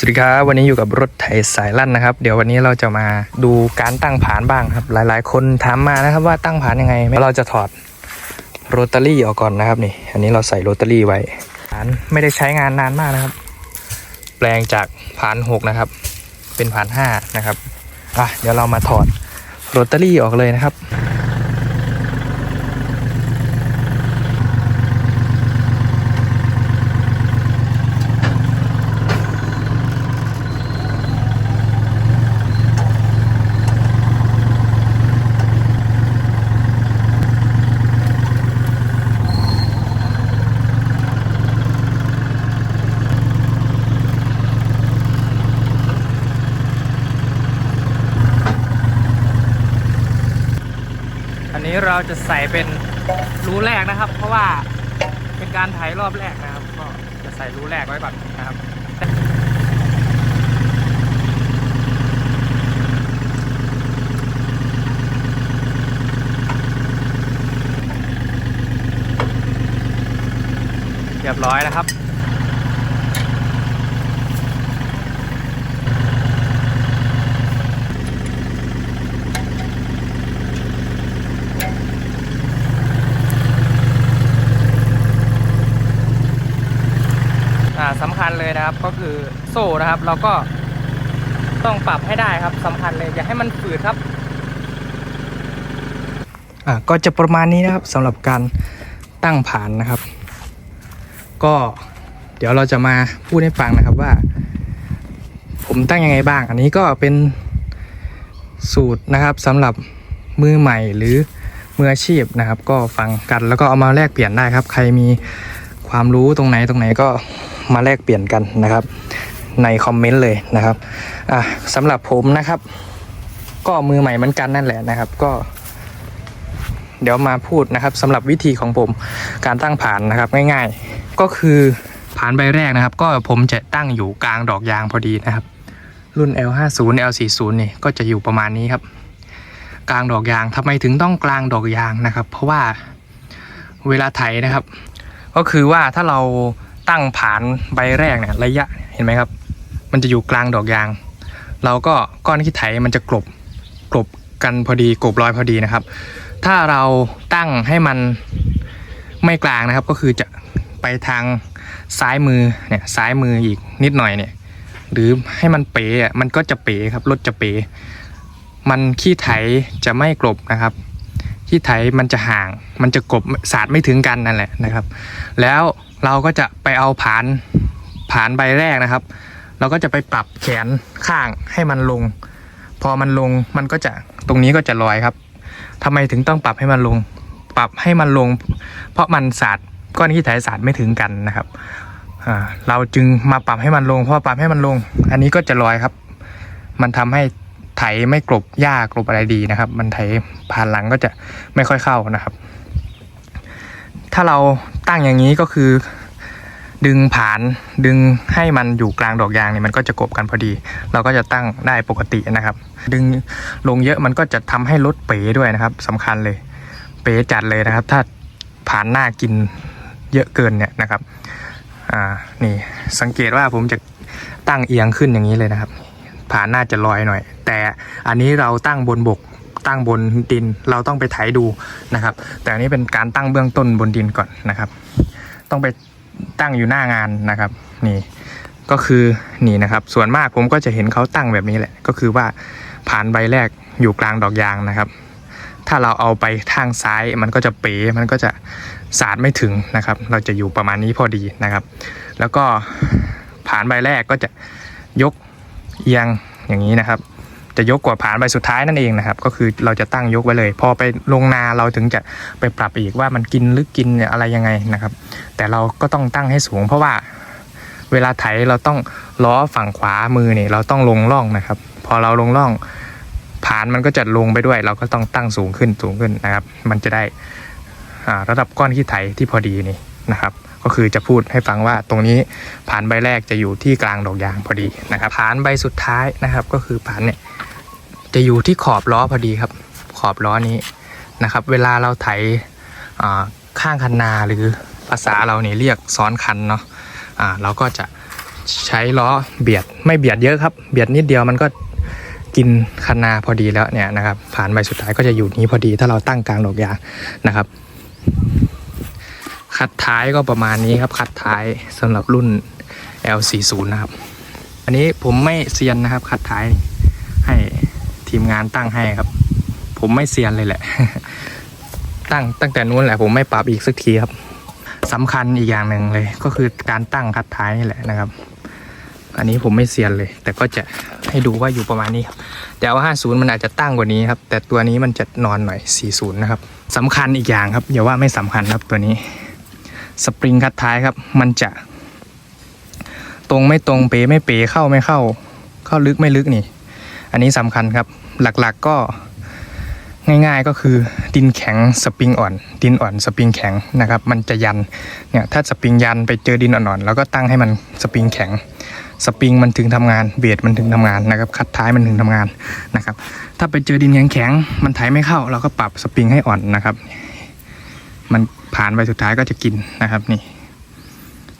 สวัสดีครับวันนี้อยู่กับรถไถสายลั่นนะครับ เดี๋ยววันนี้เราจะมาดูการตั้งผานบ้างครับ หลายๆ คนถามมานะครับว่าตั้งผานยังไงเราจะถอดโรตารี่ออกก่อนนะครับนี่ อันนี้เราใส่โรตารี่ไว้ผานไม่ได้ใช้งานนานมากนะครับ แปลงจากผานหกนะครับ เป็นผานห้านะครับอะเดี๋ยวเรามาถอดโรตารี่ออกเลยนะครับ นี้เราจะใส่เป็นรูแรกนะครับ เพราะว่าเป็นการไถรอบแรกนะครับ ก็จะใส่รูแรกไว้ก่อนนะครับเรียบร้อยนะครับ อ่าสำคั ญเลยนะครับ ก็คือโซ่นะครับ เราก็ต้องปรับให้ได้ครับสำคัญเลยอย่าให้มันฝืดครับอ่าก็จะประมาณนี้นะครับสำหรับการตั้งผานนะครับ ก็เดี๋ยวเราจะมาพูดให้ฟังนะครับว่า ผมตั้งยังไงบ้าง อันนี้ก็เป็นสูตรนะครับสำหรับมือใหม่หรือมืออาชีพนะครับ ก็ฟังกันแล้วก็เอามาแลกเปลี่ยนได้ครับ ใครมีความรู้ตรงไหนตรงไหนก็ มาแลกเปลี่ยนกันนะครับ ในคอมเมนต์เลยนะครับอะสำหรับผมนะครับ ก็มือใหม่เหมือนกันนั่นแหละนะครับ ก็ เดี๋ยวมาพูดนะครับสำหรับวิธีของผมการตั้งผานนะครับง่ายๆ ก็คือผานใบแรกนะครับ ก็ผมจะตั้งอยู่กลางดอกยางพอดีนะครับ รุ่น L50 L40 นี่ก็จะอยู่ประมาณนี้ครับ กลางดอกยางทำไมถึงต้องกลางดอกยางนะครับ เพราะว่าเวลาไถนะครับ ก็คือว่าถ้าเรา ตั้งผานใบแรกเนี่ยระยะเห็นไหมครับ มันจะอยู่กลางดอกยาง เราก็ก้อนขี้ไถมันจะกลบกลบกันพอดีกลบรอยพอดีนะครับ ถ้าเราตั้งให้มันไม่กลางนะครับก็คือจะไปทางซ้ายมือเนี่ยซ้ายมืออีกนิดหน่อยเนี่ยหรือให้มันเป๋อะมันก็จะเป๋ครับรถจะเป๋มันขี้ไถจะไม่กลบนะครับ ขี้ไถมันจะห่าง มันจะกลบสาดไม่ถึงกันนั่นแหละนะครับ แล้วเราก็จะไปเอาผานผานใบแรกนะครับ เราก็จะไปปรับแขนข้างให้มันลง พอมันลงมันก็จะตรงนี้ก็จะลอยครับทำไมถึงต้องปรับให้มันลง ปรับให้มันลง เพราะมันสาดก้อนขี้ไถสาดไม่ถึงกันนะครับเราจึงมาปรับให้มันลงพอปรับให้มันลง อันนี้ก็จะลอยครับ มันทำให้ ไถไม่กลบหญ้ากลบอะไรดีนะครับ มันไถผ่านหลังก็จะไม่ค่อยเข้านะครับ ถ้าเราตั้งอย่างนี้ก็คือ ดึงผานดึงให้มันอยู่กลางดอกยางเนี่ยมันก็จะกบกันพอดี เราก็จะตั้งได้ปกตินะครับ ดึงลงเยอะมันก็จะทำให้รถเป๋ด้วยนะครับสำคัญเลย เป๋จัดเลยนะครับ ถ้าผานหน้ากินเยอะเกินเนี่ยนะครับอ่านี่สังเกตว่าผมจะตั้งเอียงขึ้นอย่างนี้เลยนะครับ ผานน่าจะลอยหน่อย แต่อันนี้เราตั้งบนบกตั้งบนดินเราต้องไปไถดูนะครับ แต่อันนี้เป็นการตั้งเบื้องต้นบนดินก่อนนะครับ ต้องไปตั้งอยู่หน้างานนะครับ นี่ก็คือนี่นะครับ ส่วนมากผมก็จะเห็นเขาตั้งแบบนี้แหละ ก็คือว่าผ่านใบแรกอยู่กลางดอกยางนะครับ ถ้าเราเอาไปทางซ้ายมันก็จะเป๋มันก็จะสาดไม่ถึงนะครับ เราจะอยู่ประมาณนี้พอดีนะครับ แล้วก็ผ่านใบแรกก็จะยก เอียงอย่างนี้นะครับ จะยกกว่าผ่านใบสุดท้ายนั่นเองนะครับ ก็คือเราจะตั้งยกไว้เลย พอไปลงนาเราถึงจะไปปรับอีกว่ามันกินหรือกินอะไรยังไงนะครับ แต่เราก็ต้องตั้งให้สูง เพราะว่าเวลาไถเราต้องล้อฝั่งขวามือเนี่ยเราต้องลงร่องนะครับ พอเราลงร่องผานมันก็จะลงไปด้วย เราก็ต้องตั้งสูงขึ้นสูงขึ้นนะครับ มันจะได้อ่าระดับก้อนขี้ไถที่พอดีนี่นะครับ ก็คือจะพูดให้ฟังว่าตรงนี้ผานใบแรกจะอยู่ที่กลางดอกยางพอดีนะครับผานใบสุดท้ายนะครับ ก็คือผานเนี่ยจะอยู่ที่ขอบล้อพอดีครับ ขอบล้อนี้นะครับ เวลาเราไถาข้างคันนาหรือภาษาเราเนี่ยเรียกซ้อนคันเนาะอ่าเราก็จะใช้ล้อเบียดไม่เบียดเยอะครับ เบียดนิดเดียวมันก็กินคันนาพอดีแล้วเนี่ยนะครับผ่านใบสุดท้ายก็จะอยู่นี้พอดีถ้าเราตั้งกลางดอกยางนะครับ คัดท้ายก็ประมาณนี้ครับ คัดท้ายสำหรับรุ่น L40 นะครับ อันนี้ผมไม่เซียนนะครับ คัดท้ายนี่ให้ทีมงานตั้งให้ครับ ผมไม่เซียนเลยแหละ ตั้งตั้งแต่นู้นแหละผมไม่ปรับอีกสักทีครับสำคัญอีกอย่างหนึ่งเลย ก็คือการตั้งคัดท้ายนี่แหละนะครับ อันนี้ผมไม่เซียนเลย แต่ก็จะให้ดูว่าอยู่ประมาณนี้ครับแต่เอา50 มันอาจจะตั้งกว่านี้ครับ แต่ตัวนี้มันจะนอนหน่อย 40 นะครับสำคัญอีกอย่างครับอย่าว่าไม่สำคัญครับตัวนี้ สปริงคัดท้ายครับ มันจะ ตรงไม่ตรงเป๋ไม่เป๋เข้าไม่เข้า เข้าลึกไม่ลึกนี่ อันนี้สำคัญครับ หลักๆก็ง่ายๆก็คือดินแข็งสปริงอ่อน ดินอ่อนสปริงแข็งนะครับ มันจะยันเนี่ยถ้าสปริงยันไปเจอดินอ่อนๆแล้วก็ตั้งให้มันสปริงแข็งสปริงมันถึงทำงานเบียดมันถึงทำงานนะครับคัดท้ายมันถึงทำงานนะครับ ถ้าไปเจอดินแข็งๆมันไถไม่เข้า เราก็ปรับสปริงให้อ่อนนะครับ มันผ่านไปสุดท้ายก็จะกินนะครับนี่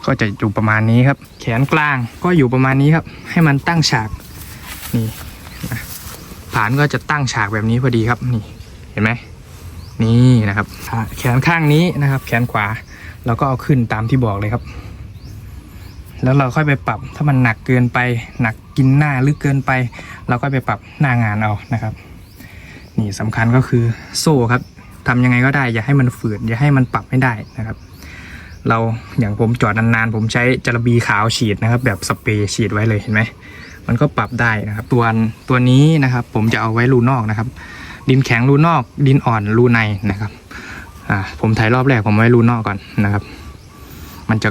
ก็จะอยู่ประมาณนี้ครับ แขนกลางก็อยู่ประมาณนี้ครับ ให้มันตั้งฉากนี่นะฐานก็จะตั้งฉากแบบนี้พอดีครับนี่เห็นไหมนี่นะครับ แขนข้างนี้นะครับ แขนขวาเราก็เอาขึ้นตามที่บอกเลยครับ แล้วเราค่อยไปปรับถ้ามันหนักเกินไป หนักกินหน้าลึกเกินไป เราก็ไปปรับหน้างานเอานะครับ นี่สำคัญก็คือโซ่ครับ ทำยังไงก็ได้ อย่าให้มันฝืดอย่าให้มันปรับไม่ได้นะครับ เราอย่างผมจอดนานๆ ผมใช้จระบีขาวฉีดนะครับ แบบสเปรย์ฉีดไว้เลยเห็นไหมมันก็ปรับได้นะครับ ตัวตัวนี้นะครับ ผมจะเอาไว้รูนอกนะครับ ดินแข็งรูนอก ดินอ่อนรูในนะครับอ่าผมถ่ายรอบแรกผมไว้รูนอกก่อนนะครับ มันจะ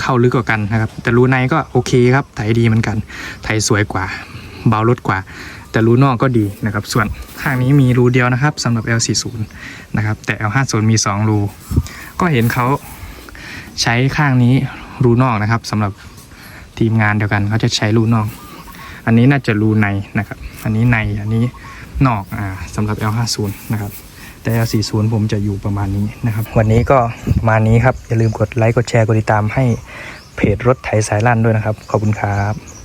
เข้าลึกกว่ากันนะครับ แต่รูในก็โอเคครับถ่ายดีเหมือนกันถ่ายสวยกว่า เบาลดกว่า แต่รูนอกก็ดีนะครับ ส่วนข้างนี้มีรูเดียวนะครับสำหรับ L40 นะครับแต่ L50 มี 2 รู ก็เห็นเขาใช้ข้างนี้รูนอกนะครับสำหรับทีมงานเดียวกันเขาจะใช้รูนอก อันนี้น่าจะรูในนะครับ อันนี้ในอันนี้นอกอ่าสำหรับ L50 นะครับแต่ L40 ผมจะอยู่ประมาณนี้นะครับ วันนี้ก็ประมาณนี้ครับ อย่าลืมกดไลค์กดแชร์กดติดตามให้เพจรถไถสายลั่นด้วยนะครับ ขอบคุณครับ